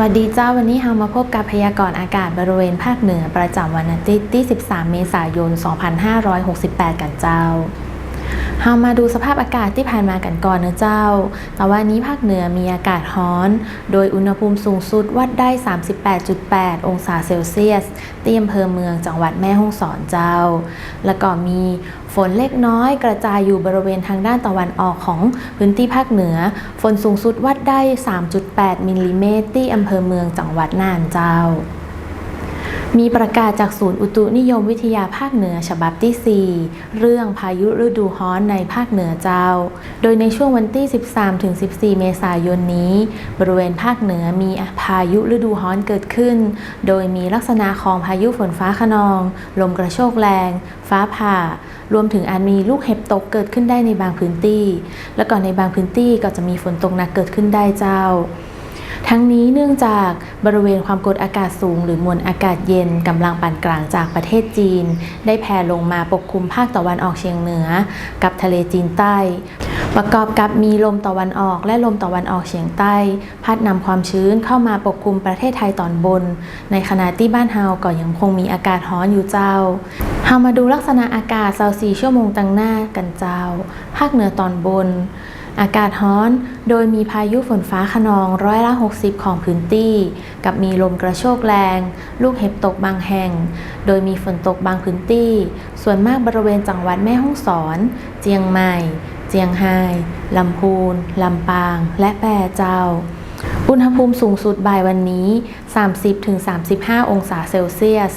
วัสดีเจ้าวันนี้เรามาพบกับพยากรณ์อากาศบริเวณภาคเหนือประจำวันอาทิตย์ที่ 13 เมษายน 2568 กันเจ้า เรามาดูสภาพอากาศที่ผ่านมากันก่อนนะเจ้า แต่วันนี้ภาคเหนือมีอากาศร้อน โดยอุณหภูมิสูงสุดวัดได้ 38.8 องศาเซลเซียสที่อำเภอเมืองจังหวัดแม่ฮ่องสอนเจ้า แล้วก็มีฝนเล็กน้อยกระจายอยู่บริเวณทางด้านตะวันออกของพื้นที่ภาคเหนือ ฝนสูงสุดวัดได้ 3.8 มิลลิเมตรที่อำเภอเมืองจังหวัดน่านเจ้า มีประกาศจากศูนย์อุตุนิยมวิทยาภาคเหนือฉบับที่ 4 เรื่องพายุฤดูฮ้อนในภาคเหนือเจ้า โดยในช่วงวันที่ 13-14 เมษายนนี้ บริเวณภาคเหนือมีพายุฤดูฮ้อนเกิดขึ้น โดยมีลักษณะของพายุฝนฟ้าขนอง ลมกระโชกแรง ฟ้าผ่า รวมถึงอาจมีลูกเห็บตกเกิดขึ้นได้ในบางพื้นที่ และก่อนในบางพื้นที่ก็จะมีฝนตกหนักเกิดขึ้นได้เจ้า ทั้งนี้เนื่องจากบริเวณความกดอากาศสูง หรือมวลอากาศเย็นกำลังปานกลางจากประเทศจีน ได้แผ่ลงมาปกคลุมภาคตะวันออกเฉียงเหนือ กับทะเลจีนใต้ ประกอบกับมีลมตะวันออกและลมตะวันออกเฉียงใต้ พัดนำความชื้นเข้ามาปกคลุมประเทศไทยตอนบน ในขณะที่บ้านเฮาก็ยังคงมีอากาศร้อนอยู่เจ้าเฮามาดูลักษณะอากาศ24ชั่วโมงตั้งหน้ากันเจ้า ภาคเหนือตอนบน อากาศร้อน โดยมีพายุฝนฟ้าขนองร้อยละ 60 ของพื้นที่ กับมีลมกระโชกแรง ลูกเห็บตกบางแห่ง โดยมีฝนตกบางพื้นที่ ส่วนมากบริเวณจังหวัดแม่ฮ่องสอน เจียงใหม่ เจียงไฮ้ลำพูน ลำปาง และแปรเจ้า อุณหภูมิสูงสุดบ่ายวันนี้ 30-35 องศาเซลเซียส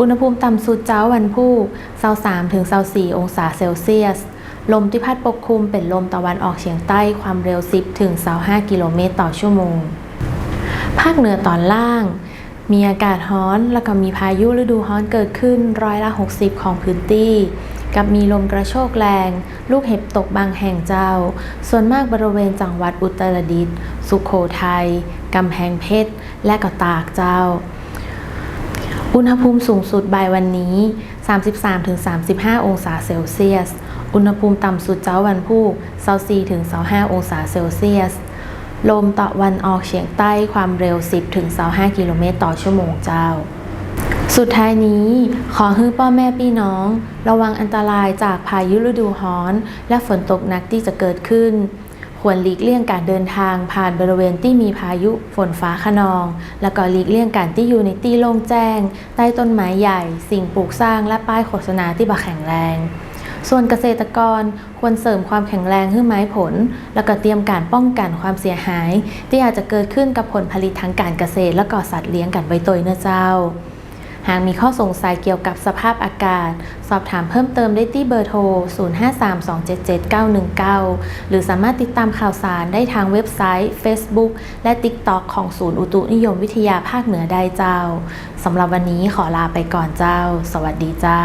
อุณหภูมิต่ำสุดเจ้าวันพุธ23-24 องศาเซลเซียส ลมที่พัดปกคลุมเป็นลมตะวันออกเฉียงใต้ความเร็ว 10-25 กิโลเมตรต่อชั่วโมง ภาคเหนือตอนล่าง มีอากาศร้อนแล้วก็มีพายุฤดูร้อนเกิดขึ้นร้อยละ 60 ของพื้นที่ กับมีลมกระโชกแรง ลูกเห็บตกบางแห่งเจ้า ส่วนมากบริเวณจังหวัดอุตรดิตถ์สุโขทัยกำแพงเพชร และก็ตากเจ้าอุณหภูมิสูงสุดบ่ายวันนี้ 33-35 องศาเซลเซียส อุณหภูมิต่ำสุดเจ้าวันพุธ24-25องศาเซลเซียส ลมตะวันออกเฉียงใต้ความเร็ว 10-25กิโลเมตรต่อชั่วโมงเจ้า สุดท้ายนี้ขอให้พ่อแม่พี่น้อง ระวังอันตรายจากพายุฤดูร้อน และฝนตกหนักที่จะเกิดขึ้น ควรหลีกเลี่ยงการเดินทางผ่านบริเวณที่มีพายุฝนฟ้าขนอง แล้วก็หลีกเลี่ยงการที่อยู่ในที่โล่งแจ้ง ใต้ต้นไม้ใหญ่ สิ่งปลูกสร้างและป้ายโฆษณาที่บาแข็งแรง ส่วนเกษตรกรควรเสริมความแข็งแรงให้ไม้ผล แล้วก็เตรียมการป้องกันความเสียหาย ที่อาจจะเกิดขึ้นกับผลผลิตทางการเกษตร และก็สัตว์เลี้ยงกันไว้ตัวเนื้อเจ้า หากมีข้อสงสัยเกี่ยวกับสภาพอากาศ สอบถามเพิ่มเติมได้ที่เบอร์โทร 0532777919 หรือสามารถติดตามข่าวสารได้ทางเว็บไซต์ Facebook และ TikTok ของศูนย์อุตุนิยมวิทยาภาคเหนือได้เจ้าสำหรับวันนี้ขอลาไปก่อนเจ้า สวัสดีเจ้า